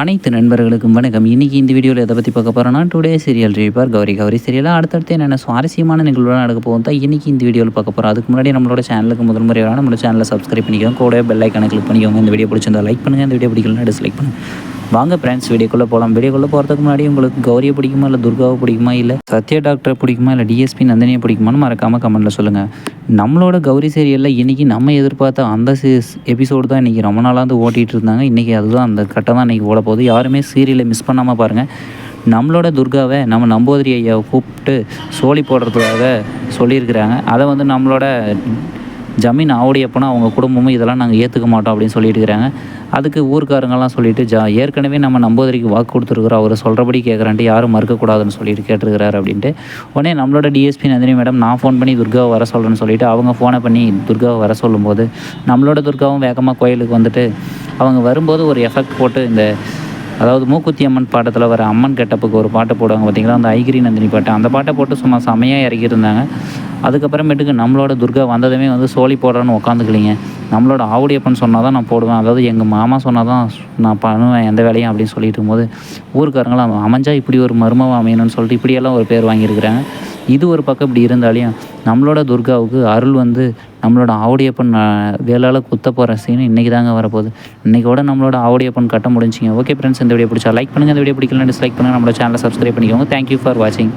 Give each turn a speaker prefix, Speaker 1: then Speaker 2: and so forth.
Speaker 1: அனைத்து நண்பர்களுக்கும் வணக்கம். இன்றைக்கி இந்த வீடியோவில் எதை பற்றி பார்க்க போகிறோன்னா டுடே சீரியல் ரிவிப்பார் கௌரி கௌரி சீரியலாக அடுத்தடுத்து என்னென்ன சுவாரஸ்யமான நிகழ்வுலாம் நடக்க போகும் தான் இன்றைக்கி இந்த வீடியோவில் பார்க்க போகிறோம் அதுக்கு முன்னாடி நம்மளோட சேனலுக்கு முதல் முறையாக நம்மளோட சேனலை சப்ஸ்கிரைப் பண்ணிக்கோங்க. கூட பெல் ஐக்கானை கிளிக் பண்ணிக்கோங்க. இந்த வீடியோ பிடிச்சிருந்தா லைக் பண்ணுங்கள் இந்த வீடியோ பிடிக்கலன்னா டிஸ்லைக் பண்ணுங்கள் வாங்க ஃப்ரெண்ட்ஸ் வீடியோக்குள்ளே போகலாம் வீடியோக்குள்ளே போகிறதுக்கு முன்னாடி உங்களுக்கு கௌரியை பிடிக்குமா இல்லை துர்காவை பிடிக்குமா இல்லை சத்யா டாக்டரை பிடிக்குமா இல்லை டிஎஸ்பி நந்தினியை பிடிக்குமான்னு மறக்காமல் கமெண்ட்டில் சொல்லுங்கள் நம்மளோட கௌரி சீரியலில் இன்றைக்கி நம்ம எதிர்பார்த்த அந்த எபிசோடு தான் இன்றைக்கி ரொம்ப நாளாக வந்து ஓட்டிகிட்டு இருந்தாங்க. இன்றைக்கி அதுதான் அந்த கட்டம் தான் இன்றைக்கி ஓட போகுது. யாருமே சீரியலை மிஸ் பண்ணாமல் பாருங்கள் நம்மளோட துர்காவை நம்ம நம்போதிரி ஐயாவை கூப்பிட்டு சோழி போடுறதுக்காக சொல்லியிருக்கிறாங்க. அதை வந்து நம்மளோட ஜமீன் ஆவுடையப்பனா அவங்க குடும்பமும் இதெல்லாம் நாங்கள் ஏற்றுக்க மாட்டோம் அப்படின்னு சொல்லிட்டு இருக்கிறாங்க. அதுக்கு ஊர்க்காரங்கெல்லாம் சொல்லிட்டு ஜா ஏற்கனவே நம்ம நம்பூதிரிக்கு வாக்கு கொடுத்துருக்குறோம். அவர் சொல்கிறபடி கேட்குறான்ட்டு யாரும் மறுக்கக்கூடாதுன்னு சொல்லிட்டு கேட்டிருக்கிறாரு அப்படின்ட்டு. உடனே நம்மளோட டிஎஸ்பி நந்தினி மேடம் நான் ஃபோன் பண்ணி துர்காவை வர சொல்கிறேன்னு சொல்லிட்டு அவங்க ஃபோனை பண்ணி துர்காவை வர சொல்லும்போது நம்மளோட துர்காவும் வேகமாக கோயிலுக்கு வந்துட்டு அவங்க வரும்போது ஒரு எஃபெக்ட் போட்டு இந்த அதாவது மூக்குத்தி அம்மன் பாட்டத்தில் வர அம்மன் கெட்டப்புக்கு ஒரு பாட்டு போடுவாங்க பார்த்தீங்களா அந்த ஐகிரி நந்தினி பாட்டு. அந்த பாட்டை போட்டு சும்மா செமையாக இறக்கியிருந்தாங்க. அதுக்கப்புறமேட்டுக்கு நம்மளோட துர்கா வந்ததுமே வந்து சோழி போடுறேன்னு உட்காந்துக்கலிங்க நம்மளோட ஆவுடையப்பன் சொன்னால் தான் நான் போடுவேன். அதாவது எங்கள் மாமா சொன்னால் தான் நான் பண்ணுவேன் எந்த வேலையும் அப்படின்னு சொல்லிட்டு இருக்கும்போது ஊருக்காரங்களாம் அமைஞ்சா இப்படி ஒரு மருமவ அமையணும்னு சொல்லிட்டு இப்படியெல்லாம் ஒரு பேர் வாங்கியிருக்கிறாங்க இது ஒரு பக்கம் இப்படி இருந்தாலையும் நம்மளோட துர்காவுக்கு அருள் வந்து நம்மளோட ஆவுடியப்பன் வேலால் குத்த போகிற சீன் இன்றைக்கி தாங்க வரப்போகுது. இன்றைக்கோட நம்மளோட ஆவுடையப்பன் கட்ட முடிஞ்சிங்க. ஓகே ஃப்ரெண்ட்ஸ் இந்த வீடியோ பிடிச்சா லைக் பண்ணுங்கள் இந்த வீடியோ பிடிக்கலன்னா டிஸ்லைக் பண்ணுங்கள் நம்மளோட சேனலை சப்ஸ்கிரைப் பண்ணிக்கோங்க. தேங்க்யூ ஃபார் வாட்சிங்